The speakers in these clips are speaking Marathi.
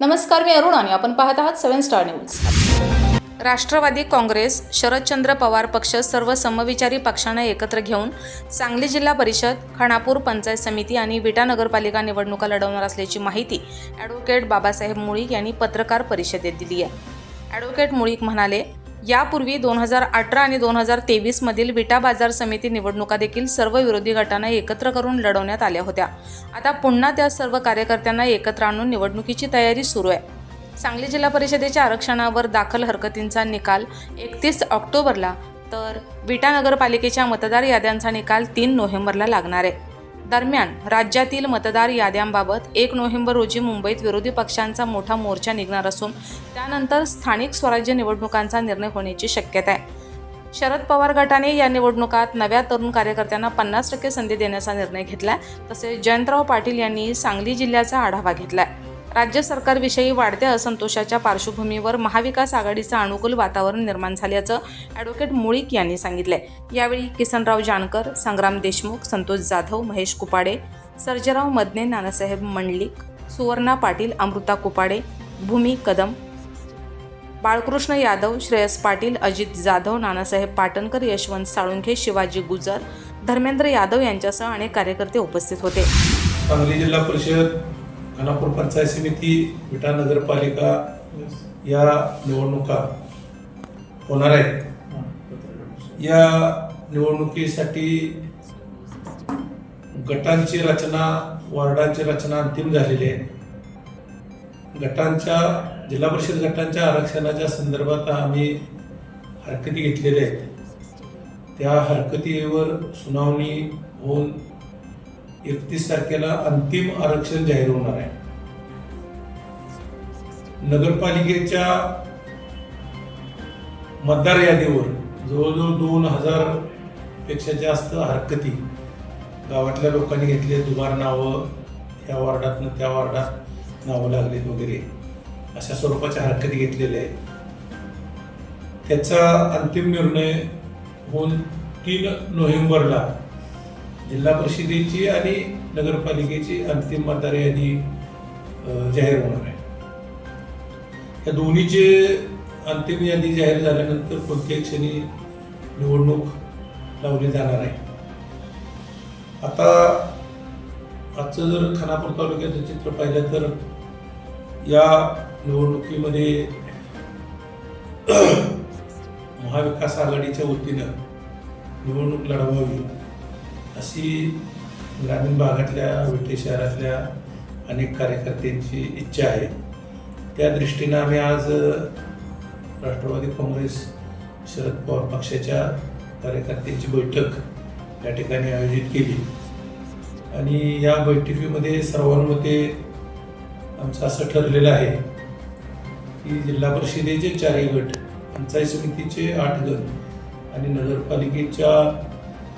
नमस्कार मी अरुण आणि आपण पाहत आहात seven star news. Rashtrawadi Congress Sharadchandra Pawar पक्ष सर्व समविचारी पक्षांना एकत्र घेऊन सांगली जिल्हा परिषद खानापूर पंचायत समिती आणि विटा नगरपालिका निवडणुका लढवणार असल्याची माहिती ॲडव्होकेट बाबासाहेब मुळीक यांनी पत्रकार परिषदेत दिली आहे. ॲडव्होकेट मुळीक म्हणाले यापूर्वी दोन हजार अठरा आणि दोन हजार तेवीसमधील विटा बाजार समिती निवडणुका देखील सर्व विरोधी गटांना एकत्र करून लढवण्यात आल्या होत्या. आता पुन्हा त्या सर्व कार्यकर्त्यांना एकत्र आणून निवडणुकीची तयारी सुरू आहे. सांगली जिल्हा परिषदेच्या आरक्षणावर दाखल हरकतींचा निकाल एकतीस ऑक्टोबरला तर विटा नगरपालिकेच्या मतदार याद्यांचा निकाल तीन नोव्हेंबरला लागणार आहे. दरम्यान राज्यातील मतदार याद्यांबाबत एक नोव्हेंबर रोजी मुंबईत विरोधी पक्षांचा मोठा मोर्चा निघणार असून त्यानंतर स्थानिक स्वराज्य निवडणुकांचा निर्णय होण्याची शक्यता आहे. शरद पवार गटाने या निवडणुकात नव्या तरुण कार्यकर्त्यांना पन्नास टक्के संधी देण्याचा निर्णय घेतला तसेच जयंतराव पाटील यांनी सांगली जिल्ह्याचा आढावा घेतलाय. राज्य सरकारविषयी वाढत्या असंतोषाच्या पार्श्वभूमीवर महाविकास आघाडीचं अनुकूल वातावरण निर्माण झाल्याचं ॲडव्होकेट मुळीक यांनी सांगितलंय. यावेळी किसनराव जानकर संग्राम देशमुख संतोष जाधव महेश कुपाडे सर्जराव मदने नानासाहेब मंडलिक सुवर्णा पाटील अमृता कुपाडे भूमी कदम बाळकृष्ण यादव श्रेयस पाटील अजित जाधव नानासाहेब पाटणकर यशवंत साळुंखे शिवाजी गुजर धर्मेंद्र यादव यांच्यासह अनेक कार्यकर्ते उपस्थित होते. सांगली जिल्हा परिषद खानापूर पंचायत समिती विटा नगरपालिका या निवडणुका होणार आहेत. या निवडणुकीसाठी गटांची रचना वार्डांची रचना अंतिम झालेली आहे. गटांच्या जिल्हा परिषद गटांच्या आरक्षणाच्या संदर्भात आम्ही हरकती घेतलेल्या आहेत. त्या हरकतीवर सुनावणी होऊन एकतीस तारखेला अंतिम आरक्षण जाहीर होणार आहे. नगरपालिकेच्या मतदार यादीवर जवळजवळ दोन हजारपेक्षा जास्त हरकती गावातल्या लोकांनी घेतले दुबार नावं ह्या वार्डातनं त्या वार्डात नावं लागलीत वगैरे. अशा स्वरूपाच्या हरकती घेतलेल्या आहेत. त्याचा अंतिम निर्णय होऊन तीन नोव्हेंबरला जिल्हा परिषदेची आणि नगरपालिकेची अंतिम मतदार यादी जाहीर होणार आहे. या दोन्हीचे अंतिम यादी जाहीर झाल्यानंतर कोणत्याही क्षणी निवडणूक लावली जाणार आहे. आता आजचं जर खानापूर तालुक्याचं चित्र पाहिलं तर या निवडणुकीमध्ये महाविकास आघाडीच्या वतीनं निवडणूक लढवावी. अशी ग्रामीण भागातल्या विटे शहरातल्या अनेक कार्यकर्त्यांची इच्छा आहे. त्या दृष्टीनं आम्ही आज राष्ट्रवादी काँग्रेस शरद पवार पक्षाच्या कार्यकर्त्यांची बैठक या ठिकाणी आयोजित केली. आणि या बैठकीमध्ये सर्वांमध्ये आमचं असं ठरलेलं आहे की जिल्हा परिषदेचे चारही गट पंचायत समितीचे आठ गट आणि नगरपालिकेच्या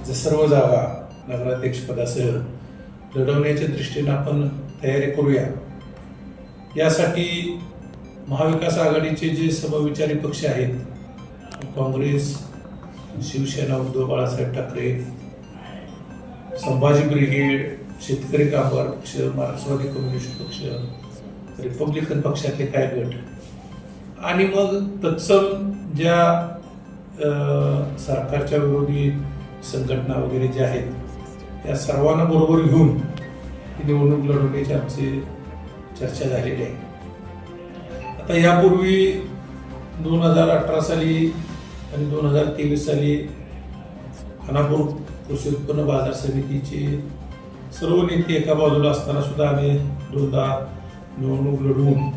ज्या सर्व जागा नगराध्यक्षपदासह लढवण्याच्या दृष्टीनं आपण तयारी करूया. यासाठी महाविकास आघाडीचे जे समविचारी पक्ष आहेत काँग्रेस शिवसेना उद्धव बाळासाहेब ठाकरे संभाजी ब्रिगेड शेतकरी कामगार पक्ष मार्क्सवादी कम्युनिस्ट पक्ष रिपब्लिकन पक्षातले काय गट? आणि मग तत्सम ज्या सरकारच्या विरोधी संघटना वगैरे ज्या आहेत त्या सर्वांना बरोबर घेऊन ही निवडणूक लढवण्याची आमची चर्चा झालेली आहे. आता यापूर्वी दोन हजार अठरा साली आणि दोन हजार तेवीस साली खानापूर कृषी उत्पन्न बाजार समितीचे सर्व नेते एका बाजूला असताना सुद्धा आम्ही दोनदा निवडणूक लढवून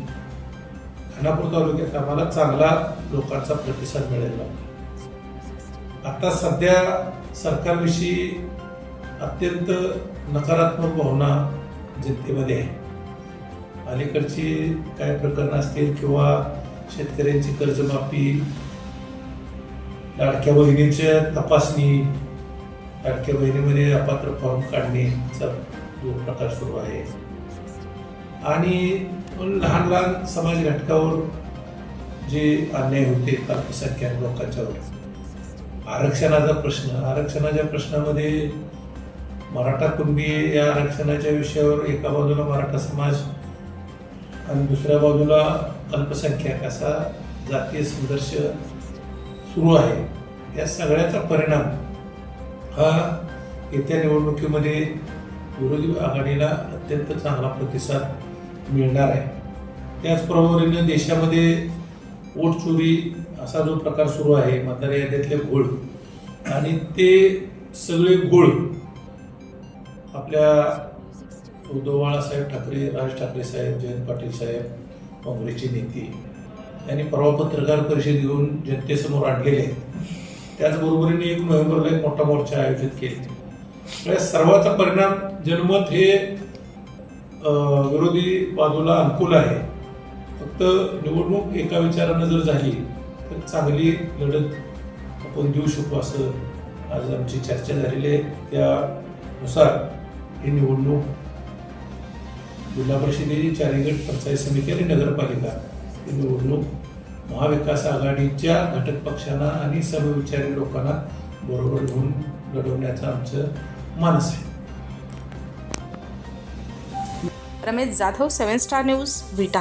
खानापूर तालुक्यात आम्हाला चांगला लोकांचा प्रतिसाद मिळाला. आता सध्या सरकारविषयी अत्यंत नकारात्मक भावना जनतेमध्ये आहे. अलीकडची काय प्रकरणं असतील किंवा शेतकऱ्यांची कर्जमाफी लाडक्या बहिणीच्या तपासणी लाडक्या बहिणीमध्ये अपात्र फॉर्म काढणेचा जो प्रकार सुरू आहे. आणि लहान लहान समाज घटकावर जे अन्याय होते अल्पसंख्याक लोकांच्यावर. आरक्षणाचा प्रश्न आरक्षणाच्या प्रश्नामध्ये मराठा कुणबी या आरक्षणाच्या विषयावर एका बाजूला मराठा समाज आणि दुसऱ्या बाजूला अल्पसंख्याक असा जातीय संघर्ष सुरू आहे. या सगळ्याचा परिणाम हा येत्या निवडणुकीमध्ये विरोधी आघाडीला अत्यंत चांगला प्रतिसाद मिळणार आहे. त्याचप्रमाणे देशामध्ये वोट चोरी असा जो प्रकार सुरू आहे मतदार यादीतले घोळ आणि ते सगळे घोळ आपल्या उद्धव बाळासाहेब ठाकरे राज ठाकरे साहेब जयंत पाटील साहेब काँग्रेसचे नेते यांनी परवा पत्रकार परिषद घेऊन जनतेसमोर आणलेले आहेत. त्याचबरोबरीने एक नोव्हेंबरला एक मोठा मोर्चा आयोजित केला. सर्वाचा परिणाम जनमत हे विरोधी बाजूला अनुकूल आहे. फक्त निवडणूक एका विचारानं जर झाली तर चांगली लढत आपण देऊ शकू असं आज आमची चर्चा झालेली आहे. त्यानुसार ही निवडणूक जिल्हा परिषदेची चारीगड पंचायत समिती आणि नगरपालिका ही निवडणूक महाविकास आघाडीच्या घटक पक्षांना आणि समविचारी लोकांना बरोबर घेऊन लढवण्याचं आमचं मानस आहे. Ramesh Jadhav seven star news Vita.